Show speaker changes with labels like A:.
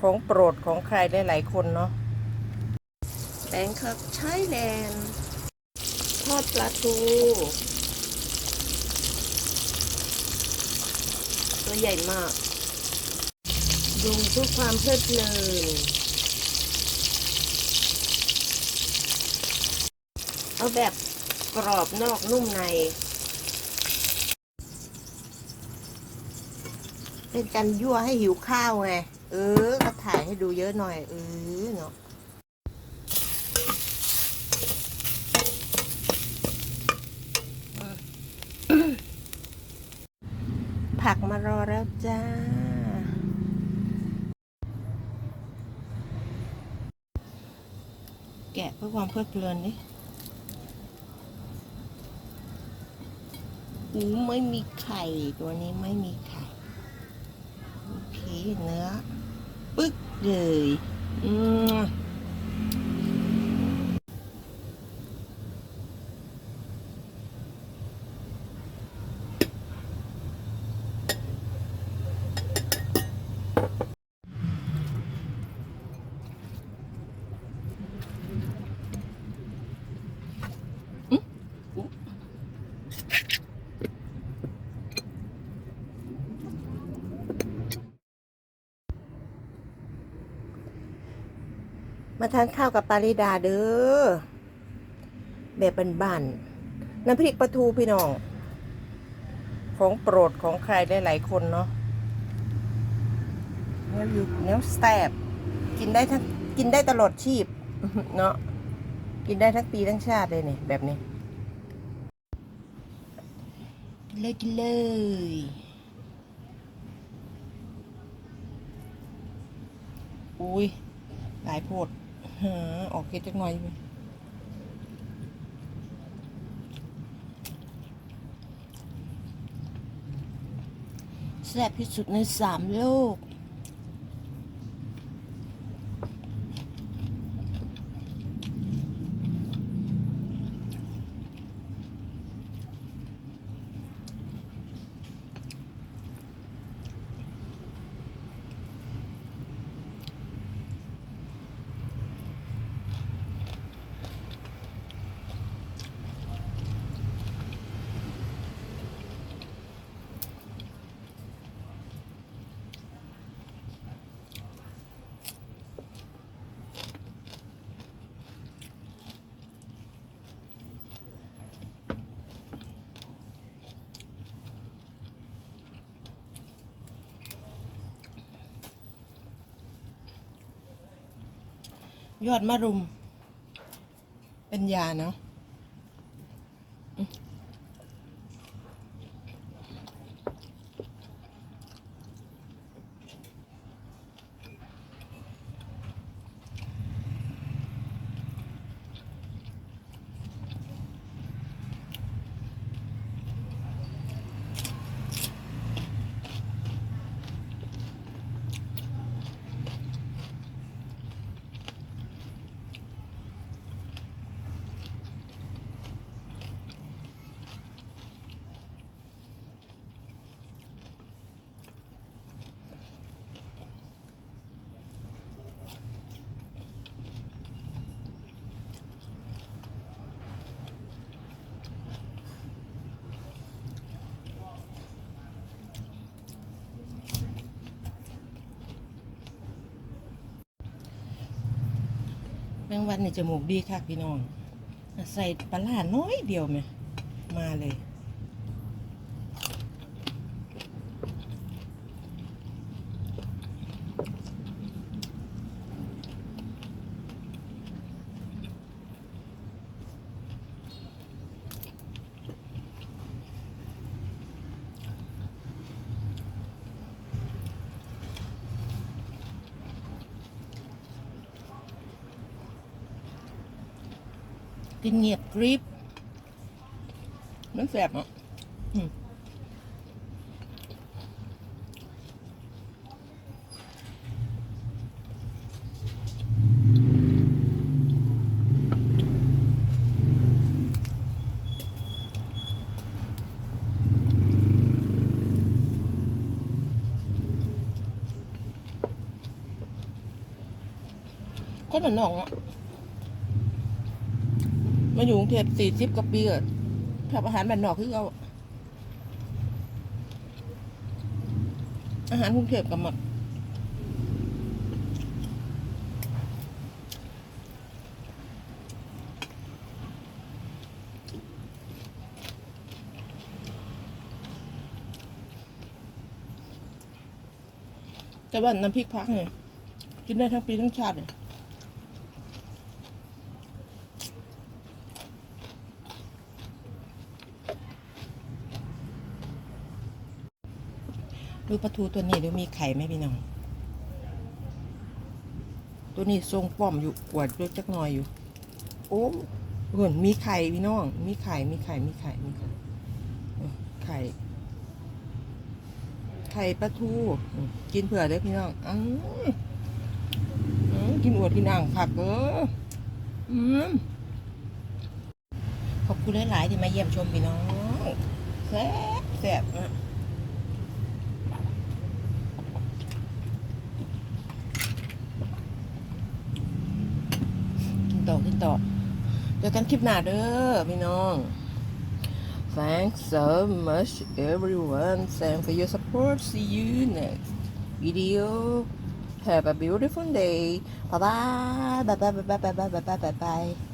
A: ของโปรดของใครได้หลายคนเนาะแบงคอกไทยแลนด์ทอดปลาทู ตัวใหญ่มาก ดูเพื่อความเพลิดเพลิน เอาแบบกรอบนอกนุ่มใน เป็นการยั่วให้หิวข้าวไง เออก็ถ่ายให้ดูเยอะหน่อย เออเนาะผักมารอแล้วจ้า แกะเพื่อความเพลิดเพลินนี่อู้ไม่มีไข่ ตัวนี้ไม่มีไข่ โอเคเนื้อ ปึ๊กเลย อืม มาทานข้าวกับปาริดาเด้อแบบบ้านๆน้ำพริกปลาทูพี่น้อง ของโปรดของใครได้หลายคนเนาะเนื้อยูเนื้อแซบกินได้ทั้งกินได้ตลอดชีพ เนาะกินได้ทั้งปีทั้งชาติเลยเนี่ยแบบนี้กินเลยกินเลยอุ้ยหลายโพด หาออกเกตจักหน่อยแซ่บที่สุดในสามโลก ยอดมะรุม เป็นยาเนาะ แมงวันนี่จมูกดีค่ะพี่น้อง ใส่ปลาร้าน้อยเดียวไหมมาเลย กินเงียบกริบมันแสบอะเคนหนองอะ มาอยู่กรุงเทพสี่สิบกว่าปีอะชอบอาหารแบ้านอกคือเอาอาหารกรุงเทพกับหมักแต่ว่าน้ำพริกพักเนี่ยกินได้ทั้งปีทั้งชาติเลย ดูปลาทูตัวนี้ดูมีไข่ไหมพี่น้อง ตัวนี้ทรงป้อมอยู่กวดด้วยจักหน่อยอยู่ โอ้เห็นมีไข่พี่น้อง มีไข่ มีไข่ มีไข่ มีไข่ ไข่ ไข่ปลาทู กินเผื่อเด้อพี่น้องอืมอืมกินอวดกินอ่างผักเอออืมขอบคุณหลาย ๆ ที่มาเยี่ยมชมพี่น้องแซ่บแซ่บอะ ต่อกินต่อเจอกันคลิปหน้าเด้อพี่น้อง Thanks so much everyone thanks for your support see you next video have a beautiful day bye bye bye bye bye bye bye bye bye bye bye